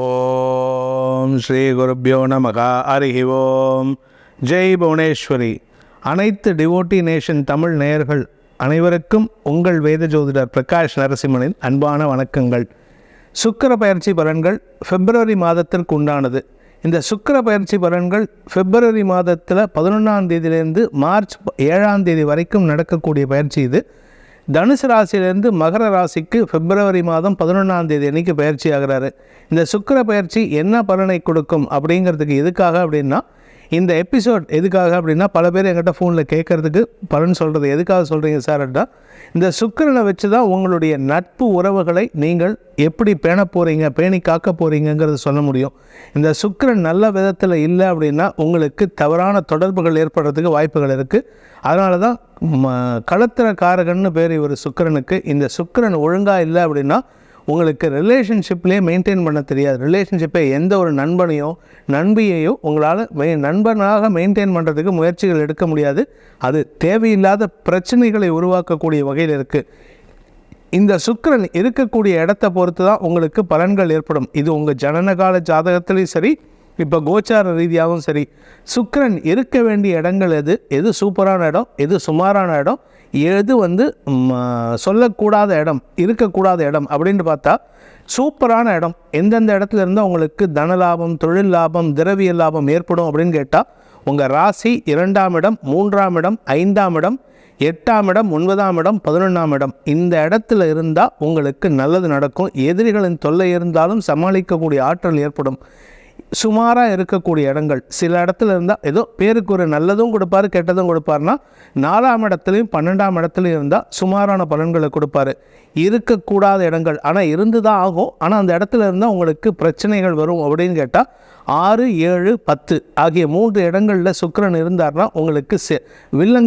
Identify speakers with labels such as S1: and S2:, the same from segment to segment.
S1: ஓம் ஸ்ரீ குருப்பியோ நமகா. அருகி ஓம். ஜெய் புவனேஸ்வரி. அனைத்து டிவோட்டி நேஷன் தமிழ் நேயர்கள் அனைவருக்கும் உங்கள் வேத ஜோதிடர் பிரகாஷ் நரசிம்மனின் அன்பான வணக்கங்கள். சுக்கர பயிற்சி பலன்கள் பிப்ரவரி மாதத்திற்கு உண்டானது. இந்த சுக்கிர பயிற்சி பலன்கள் பிப்ரவரி மாதத்தில் பதினொன்றாம் தேதியிலேருந்து மார்ச் ஏழாம் தேதி வரைக்கும் நடக்கக்கூடிய பயிற்சி இது. தனுசு ராசியிலேருந்து மகர ராசிக்கு பிப்ரவரி மாதம் பதினொன்றாம் தேதி அன்னைக்கு பயிற்சி ஆகிறாரு இந்த சுக்கிர பயிற்சி என்ன பலனை கொடுக்கும் அப்படிங்கிறதுக்கு எதுக்காக அப்படின்னா இந்த எபிசோட் எதுக்காக அப்படின்னா பல பேர் எங்கிட்ட ஃபோனில் கேட்குறதுக்கு பலன் சொல்கிறது எதுக்காக சொல்கிறீங்க சார் அப்படின்னா இந்த சுக்கரனை வச்சு தான் உங்களுடைய நட்பு உறவுகளை நீங்கள் எப்படி பேண போகிறீங்க பேணி காக்க போகிறீங்கங்கிறத சொல்ல முடியும். இந்த சுக்கிரன் நல்ல விதத்தில் இல்லை அப்படின்னா உங்களுக்கு தவறான தொடர்புகள் ஏற்படுறதுக்கு வாய்ப்புகள் இருக்குது அதனால தான் ம களத்திர காரகன்னு பேர் இவர் சுக்கிரனுக்கு. இந்த சுக்கரன் ஒழுங்காக இல்லை அப்படின்னா உங்களுக்கு ரிலேஷன்ஷிப்லேயே மெயின்டைன் பண்ண தெரியாது. ரிலேஷன்ஷிப்பை எந்த ஒரு நண்பனையோ நண்பியையோ உங்களால் மெ நண்பனாக மெயின்டைன் பண்ணுறதுக்கு முயற்சிகள் எடுக்க முடியாது. அது தேவையில்லாத பிரச்சனைகளை உருவாக்கக்கூடிய வகையில் இருக்குது இந்த சுக்கரன் இருக்கக்கூடிய இடத்த பொறுத்து தான் உங்களுக்கு பலன்கள் ஏற்படும். இது உங்கள் ஜனனகால ஜாதகத்துலேயும் சரி இப்போ கோச்சார ரீதியாகவும் சரி. சுக்கரன் இருக்க வேண்டிய இடங்கள் எது? எது சூப்பரான இடம்? எது சுமாரான இடம்? எது வந்து சொல்லக்கூடாத இடம் இருக்கக்கூடாத இடம் அப்படின்னு பார்த்தா சூப்பரான இடம். எந்தெந்த இடத்துல இருந்தால் உங்களுக்கு தன லாபம் தொழில் லாபம் திரவிய லாபம் ஏற்படும் அப்படின்னு கேட்டால் உங்கள் ராசி இரண்டாம் இடம் மூன்றாம் இடம் ஐந்தாம் இடம் எட்டாம் இடம் ஒன்பதாம் இடம் பதினொன்றாம் இடம். இந்த இடத்துல இருந்தால் உங்களுக்கு நல்லது நடக்கும். எதிரிகளின் தொல்லை இருந்தாலும் சமாளிக்கக்கூடிய ஆற்றல் ஏற்படும். சுமாராக இருக்கக்கூடிய இடங்கள். சில இடத்துல இருந்தால் ஏதோ பேருக்கு ஒரு நல்லதும் கொடுப்பாரு கெட்டதும் கொடுப்பாருன்னா நாலாம் இடத்துலையும் பன்னெண்டாம் இடத்துலையும் இருந்தால் சுமாரான பலன்களை கொடுப்பாரு. இருக்கக்கூடாத இடங்கள். ஆனால் இருந்து தான் ஆகும். ஆனால் அந்த இடத்துல இருந்தால் உங்களுக்கு பிரச்சனைகள் வரும் அப்படின்னு கேட்டால் ஆறு ஏழு பத்து ஆகிய மூன்று இடங்களில் சுக்கரன் இருந்தார்னா உங்களுக்கு செ-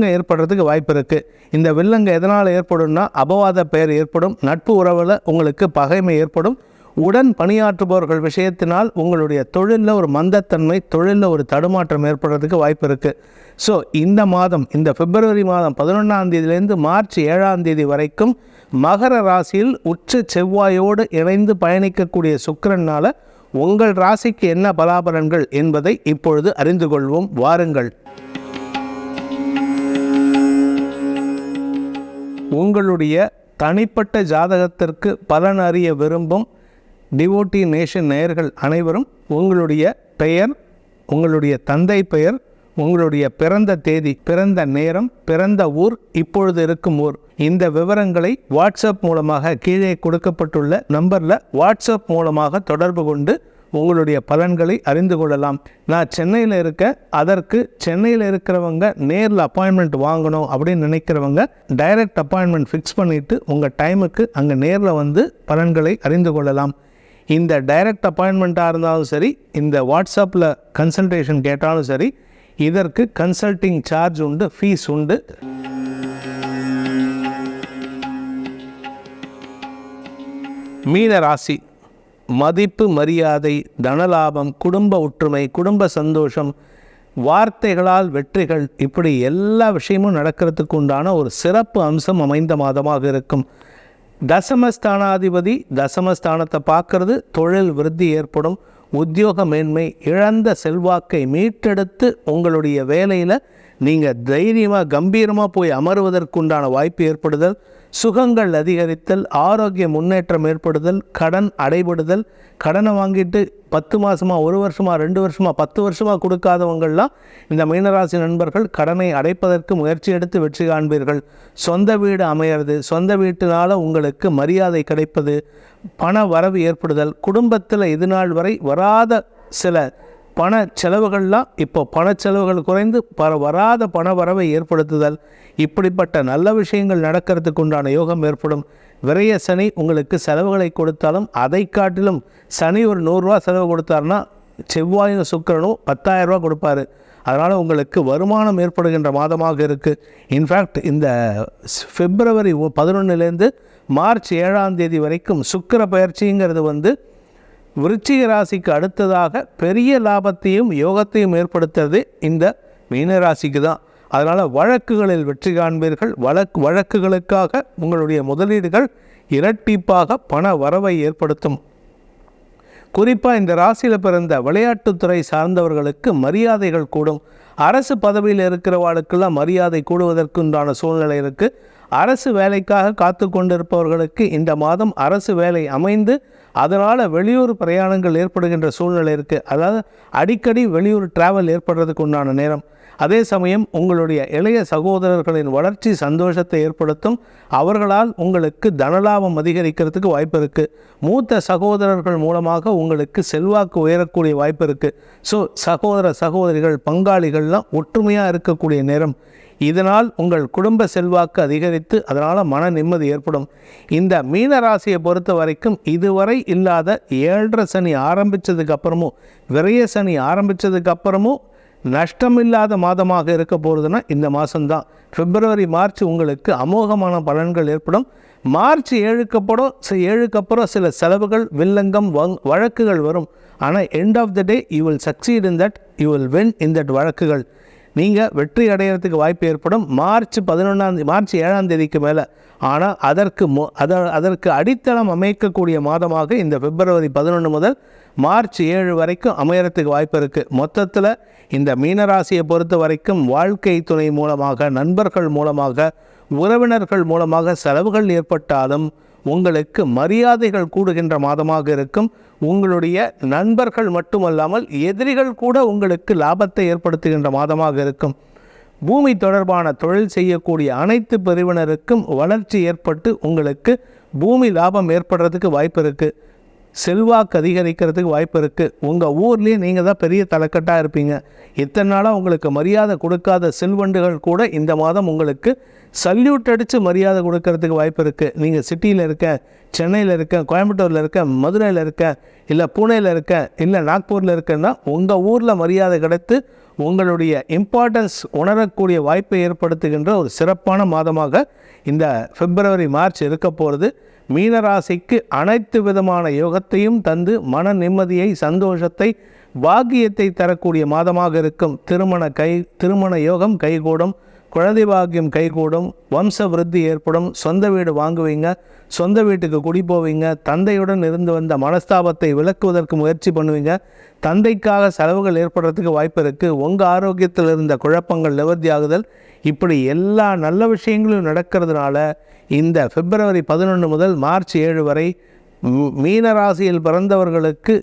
S1: ஏற்படுறதுக்கு வாய்ப்பு இருக்குது இந்த வில்லங்க எதனால் ஏற்படும்னா அபவாத பெயர் ஏற்படும் நட்பு உறவில் உங்களுக்கு பகைமை ஏற்படும் உடன் பணியாற்றுபவர்கள் விஷயத்தினால் உங்களுடைய தொழிலில் ஒரு மந்தத்தன்மை தொழிலில் ஒரு தடுமாற்றம் ஏற்படுறதுக்கு வாய்ப்பு இருக்குது ஸோ இந்த மாதம் இந்த பிப்ரவரி மாதம் பதினொன்றாம் தேதியிலேருந்து மார்ச் ஏழாம் தேதி வரைக்கும் மகர ராசியில் உச்ச செவ்வாயோடு இணைந்து பயணிக்கக்கூடிய சுக்கரனால் உங்கள் ராசிக்கு என்ன பலாபலன்கள் என்பதை இப்பொழுது அறிந்து கொள்வோம். வாருங்கள். உங்களுடைய தனிப்பட்ட ஜாதகத்திற்கு பலன் அறிய விரும்பும் டிவோட்டி நேஷன் நேயர்கள் அனைவரும் உங்களுடைய பெயர் உங்களுடைய தந்தை பெயர் உங்களுடைய பிறந்த தேதி பிறந்த நேரம் பிறந்த ஊர் இப்பொழுது இருக்கும் ஊர். இந்த விவரங்களை வாட்ஸ்அப் மூலமாக கீழே கொடுக்கப்பட்டுள்ள நம்பரில் வாட்ஸ்அப் மூலமாக தொடர்பு கொண்டு உங்களுடைய பலன்களை அறிந்து கொள்ளலாம். நான் சென்னையில் இருக்க அதற்கு சென்னையில் இருக்கிறவங்க நேரில் அப்பாயின்மெண்ட் வாங்கணும் அப்படின்னு நினைக்கிறவங்க டைரக்ட் அப்பாயின்மெண்ட் ஃபிக்ஸ் பண்ணிவிட்டு உங்கள் டைமுக்கு அங்கே நேரில் வந்து பலன்களை அறிந்து கொள்ளலாம். இந்த டைரக்ட் அப்பாயின்மெண்ட்டாக இருந்தாலும் சரி இந்த வாட்ஸ்அப்பில் கன்சல்டேஷன் கேட்டாலும் சரி இதற்கு கன்சல்டிங் சார்ஜ் உண்டு ஃபீஸ் உண்டு. மீன ராசி மதிப்பு மரியாதை தனலாபம் குடும்ப ஒற்றுமை குடும்ப சந்தோஷம் வார்த்தைகளால் வெற்றிகள் இப்படி எல்லா விஷயமும் நடக்கிறதுக்கு உண்டான ஒரு சிறப்பு அம்சம் அமைந்த மாதமாக இருக்கும். தசமஸ்தானாதிபதி தசமஸ்தானத்தை பார்க்கறது தொழில் விருத்தி ஏற்படும் உத்தியோக மேன்மை இழந்த செல்வாக்கை மீட்டெடுத்து உங்களுடைய வேலையில் நீங்கள் தைரியமாக கம்பீரமாக போய் அமருவதற்குண்டான வாய்ப்பு ஏற்படுதல். சுகங்கள் அதிகரித்தல் ஆரோக்கிய முன்னேற்றம் ஏற்படுதல் கடன் அடைபடுதல் கடனை வாங்கிட்டு பத்து மாதமா ஒரு வருஷமாக ரெண்டு வருஷமா பத்து வருஷமாக கொடுக்காதவங்கள்லாம் இந்த மீனராசி நண்பர்கள் கடனை அடைப்பதற்கு முயற்சி எடுத்து வெற்றி காண்பீர்கள். சொந்த வீடு அமையிறது சொந்த வீட்டினால் உங்களுக்கு மரியாதை கிடைப்பது பண வரவு ஏற்படுதல் குடும்பத்தில் இதுநாள் வரை வராத சில பண செலவுகள்லாம் இப்போ பண செலவுகள் குறைந்து ப வராத பண வரவை ஏற்படுத்துதல் இப்படிப்பட்ட நல்ல விஷயங்கள் நடக்கிறதுக்கு உண்டான யோகம் ஏற்படும். விரைய சனி உங்களுக்கு செலவுகளை கொடுத்தாலும் அதை காட்டிலும் சனி ஒரு நூறுரூவா செலவு கொடுத்தாருன்னா செவ்வாயும் சுக்கிரனும் பத்தாயிரரூபா கொடுப்பாரு. அதனால் உங்களுக்கு வருமானம் ஏற்படுகின்ற மாதமாக இருக்குது இன்ஃபேக்ட் இந்த பிப்ரவரி பதினொன்றுலேருந்து மார்ச் ஏழாம் தேதி வரைக்கும் சுக்கிர பயிற்சிங்கிறது வந்து விருச்சிக ராசிக்கு அடுத்ததாக பெரிய லாபத்தையும் யோகத்தையும் ஏற்படுத்துறது இந்த மீனராசிக்கு தான் அதனால் வழக்குகளில் வெற்றி காண்பீர்கள். வழக்கு வழக்குகளுக்காக உங்களுடைய முதலீடுகள் இரட்டிப்பாக பண வரவை ஏற்படுத்தும். குறிப்பாக இந்த ராசியில் பிறந்த விளையாட்டுத்துறை சார்ந்தவர்களுக்கு மரியாதைகள் கூடும். அரசு பதவியில் இருக்கிறவாளுக்கெல்லாம் மரியாதை கூடுவதற்குண்டான சூழ்நிலை இருக்குது அரசு வேலைக்காக காத்து கொண்டிருப்பவர்களுக்கு இந்த மாதம் அரசு வேலை அமைந்து அதனால் வெளியூர் பிரயாணங்கள் ஏற்படுகின்ற சூழ்நிலை இருக்குது அதாவது அடிக்கடி வெளியூர் டிராவல் ஏற்படுறதுக்கு உண்டான நேரம். அதே சமயம் உங்களுடைய இளைய சகோதரர்களின் வளர்ச்சி சந்தோஷத்தை ஏற்படுத்தும். அவர்களால் உங்களுக்கு தனலாபம் அதிகரிக்கிறதுக்கு வாய்ப்பு இருக்குது மூத்த சகோதரர்கள் மூலமாக உங்களுக்கு செல்வாக்கு உயரக்கூடிய வாய்ப்பு இருக்குது ஸோ சகோதர சகோதரிகள் பங்காளிகள்லாம் ஒற்றுமையாக இருக்கக்கூடிய நேரம். இதனால் உங்கள் குடும்ப செல்வாக்கு அதிகரித்து அதனால் மன நிம்மதி ஏற்படும். இந்த மீன ராசியை பொறுத்த வரைக்கும் இதுவரை இல்லாத ஏழரை சனி ஆரம்பித்ததுக்கு அப்புறமும் விரைய சனி ஆரம்பித்ததுக்கு அப்புறமும் நஷ்டமில்லாத மாதமாக இருக்க போகிறதுனா இந்த மாதம்தான் பிப்ரவரி மார்ச் உங்களுக்கு அமோகமான பலன்கள் ஏற்படும். மார்ச் ஏழுக்கு அப்புறம் ஏழுக்கு அப்புறம் சில செலவுகள் வில்லங்கம் வங் வழக்குகள் வரும். ஆனால் end of the day you will succeed in that you will win in that வழக்குகள். நீங்கள் வெற்றி அடையிறதுக்கு வாய்ப்பு ஏற்படும். மார்ச் பதினொன்றாம் மார்ச் ஏழாம் தேதிக்கு மேலே. ஆனால் அதற்கு மு அத அதற்கு அடித்தளம் அமைக்கக்கூடிய மாதமாக இந்த பிப்ரவரி பதினொன்று முதல் மார்ச் ஏழு வரைக்கும் அமையறதுக்கு வாய்ப்பு இருக்குது மொத்தத்தில் இந்த மீனராசியை பொறுத்த வரைக்கும் வாழ்க்கை துணை மூலமாக நண்பர்கள் மூலமாக உறவினர்கள் மூலமாக செலவுகள் ஏற்பட்டாலும் உங்களுக்கு மரியாதைகள் கூடுகின்ற மாதமாக இருக்கும். உங்களுடைய நண்பர்கள் மட்டுமல்லாமல் எதிரிகள் கூட உங்களுக்கு லாபத்தை ஏற்படுத்துகின்ற மாதமாக இருக்கும். பூமி தொடர்பான தொழில் செய்யக்கூடிய அனைத்து பிரிவினருக்கும் வளர்ச்சி ஏற்பட்டு உங்களுக்கு பூமி லாபம் ஏற்படுறதுக்கு வாய்ப்பு இருக்குது செல்வாக்கு அதிகரிக்கிறதுக்கு வாய்ப்பு இருக்குது உங்கள் ஊர்லேயே நீங்கள் தான் பெரிய தலைக்கட்டாக இருப்பீங்க. இத்தனை நாளாக உங்களுக்கு மரியாதை கொடுக்காத செல்வண்டுகள் கூட இந்த மாதம் உங்களுக்கு சல்யூட் அடித்து மரியாதை கொடுக்கறதுக்கு வாய்ப்பு இருக்குது நீங்கள் சிட்டியில் இருக்க சென்னையில் இருக்க கோயம்புத்தூரில் இருக்க மதுரையில் இருக்க இல்லை புனேயில் இருக்க இல்லை நாக்பூரில் இருக்கன்னா உங்கள் ஊரில் மரியாதை கிடைத்து உங்களுடைய இம்பார்ட்டன்ஸ் உணரக்கூடிய வாய்ப்பை ஏற்படுத்துகின்ற ஒரு சிறப்பான மாதமாக இந்த பிப்ரவரி மார்ச் இருக்க போகிறது மீனராசிக்கு அனைத்து விதமான யோகத்தையும் தந்து மன நிம்மதியை சந்தோஷத்தை பாக்கியத்தை தரக்கூடிய மாதமாக இருக்கும். திருமண கை திருமண யோகம் கைகூடும். குழந்தை பாக்கியம் கைகூடும் வம்ச விருத்தி ஏற்படும் சொந்த வீடு வாங்குவீங்க சொந்த வீட்டுக்கு குடி போவீங்க தந்தையுடன் இருந்து வந்த மனஸ்தாபத்தை விளக்குவதற்கு முயற்சி பண்ணுவீங்க தந்தைக்காக செலவுகள் ஏற்படுறதுக்கு வாய்ப்பு இருக்குது உங்கள் ஆரோக்கியத்தில் இருந்த குழப்பங்கள் நிவர்த்தியாகுதல். இப்படி எல்லா நல்ல விஷயங்களும் நடக்கிறதுனால இந்த பிப்ரவரி பதினொன்று முதல் மார்ச் ஏழு வரை மீனராசியில் பிறந்தவர்களுக்கு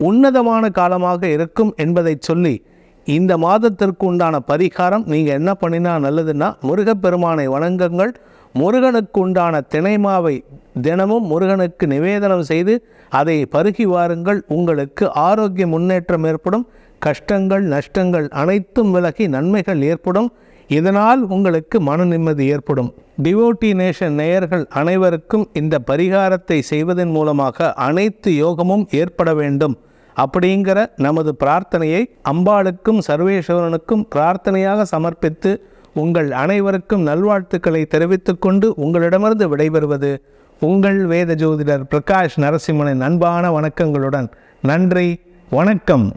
S1: உன்னதமான காலமாக இருக்கும் என்பதை சொல்லி இந்த மாதத்திற்கு உண்டான பரிகாரம் நீங்கள் என்ன பண்ணினா நல்லதுன்னா முருகப்பெருமானை வணங்குங்கள். முருகனுக்கு உண்டான திணைமாவை தினமும் முருகனுக்கு நிவேதனம் செய்து அதை பருகி வாருங்கள். உங்களுக்கு ஆரோக்கிய முன்னேற்றம் ஏற்படும். கஷ்டங்கள் நஷ்டங்கள் அனைத்தும் விலகி நன்மைகள் ஏற்படும். இதனால் உங்களுக்கு மன நிம்மதி ஏற்படும். டிவோட்டி நேஷன் நேயர்கள் அனைவருக்கும் இந்த பரிகாரத்தை செய்வதன் மூலமாக அனைத்து யோகமும் ஏற்பட வேண்டும். அப்படிங்கிற நமது பிரார்த்தனையை அம்பாளுக்கும் சர்வேஸ்வரனுக்கும் பிரார்த்தனையாக சமர்ப்பித்து உங்கள் அனைவருக்கும் நல்வாழ்த்துக்களை தெரிவித்துக்கொண்டு உங்களிடமிருந்து விடைபெறுவது உங்கள் வேத ஜோதிடர் பிரகாஷ் நரசிம்மனின் அன்பான வணக்கங்களுடன். நன்றி வணக்கம்.